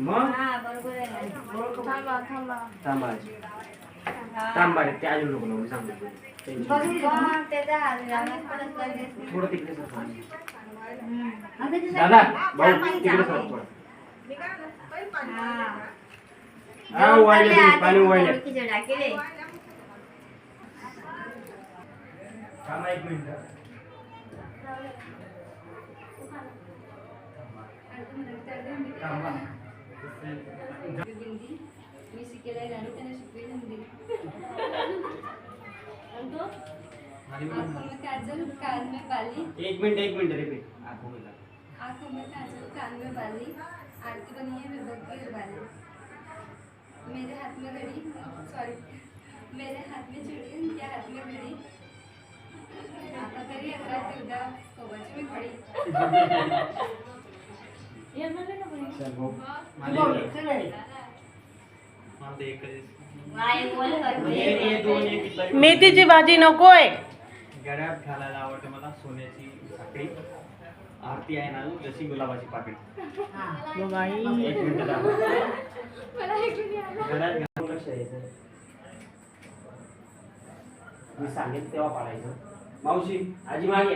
मग? हा थांबा ते अजून नको सांगतो. थोडं तिकडे दादा भाऊ तिकडे. सर थोडं हा. वाढले पाणी वाढले. थांबा एक मिनिट. मी में में बाली एक मिनिट एक मिनिट रिपीट आखो मिला आँखों में काजल कान में बाली आरती बनी है विभक्ति वाली मेरे हाथ में घड़ी सॉरी मेरे हात में चुडी त्या हात में घडी मेथीची भाजी नकोय. गळ्यात घालायला आवडते मला सोन्याची साखळी. आरती आहे ना जशी गुलाबाची पाकळी. हा. एक मिनिट घालून लक्ष द्यायचं. मी सांगेन तेव्हा पाडायचं. मावशी आजी मागे.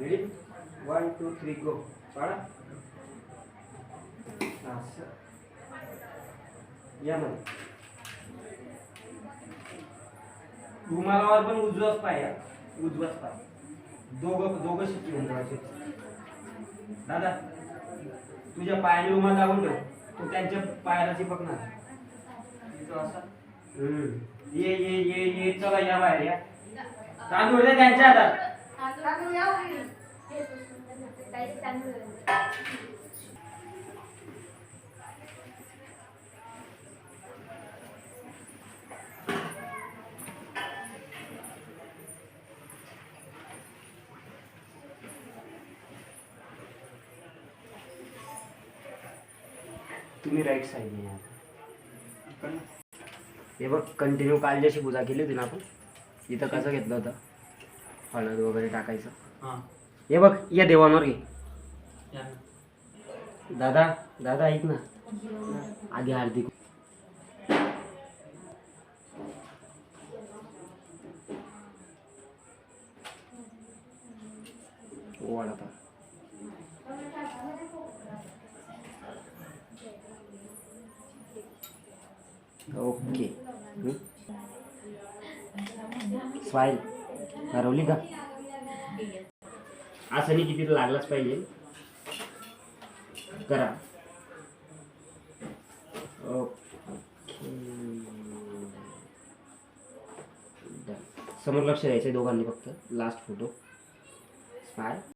Ready one two three go पाडा या मध्ये रुमालावर पण उजवाच पाय. उजवाच पाय. दोघं दोघं शिकली उमराचे दादा तुझ्या पायाने रुमाल लावून ठेव. तू त्यांच्या पायाला चिपकणार. तिथं असं. हम्म. ये ये ये ये चला या बाहेर या तांदूळ दे त्यांच्या हातात तांदूळ. तुम्ही राईट साईडने या हे बघ कंटिन्यू काल जशी पूजा केली होती ना आपण इथं कसं घेतलं होतं? हळद वगैरे टाकायचं. हां. हे बघ या देवांवर घे. दादा दादा ऐक ना. आधी ओवाळ आता. ओके. स्माईल हरवली का? असं नाही किती लागलाच पाहिजे. करा. ओके समोर लक्ष द्यायचं दोघांनी फक्त. Last photo smile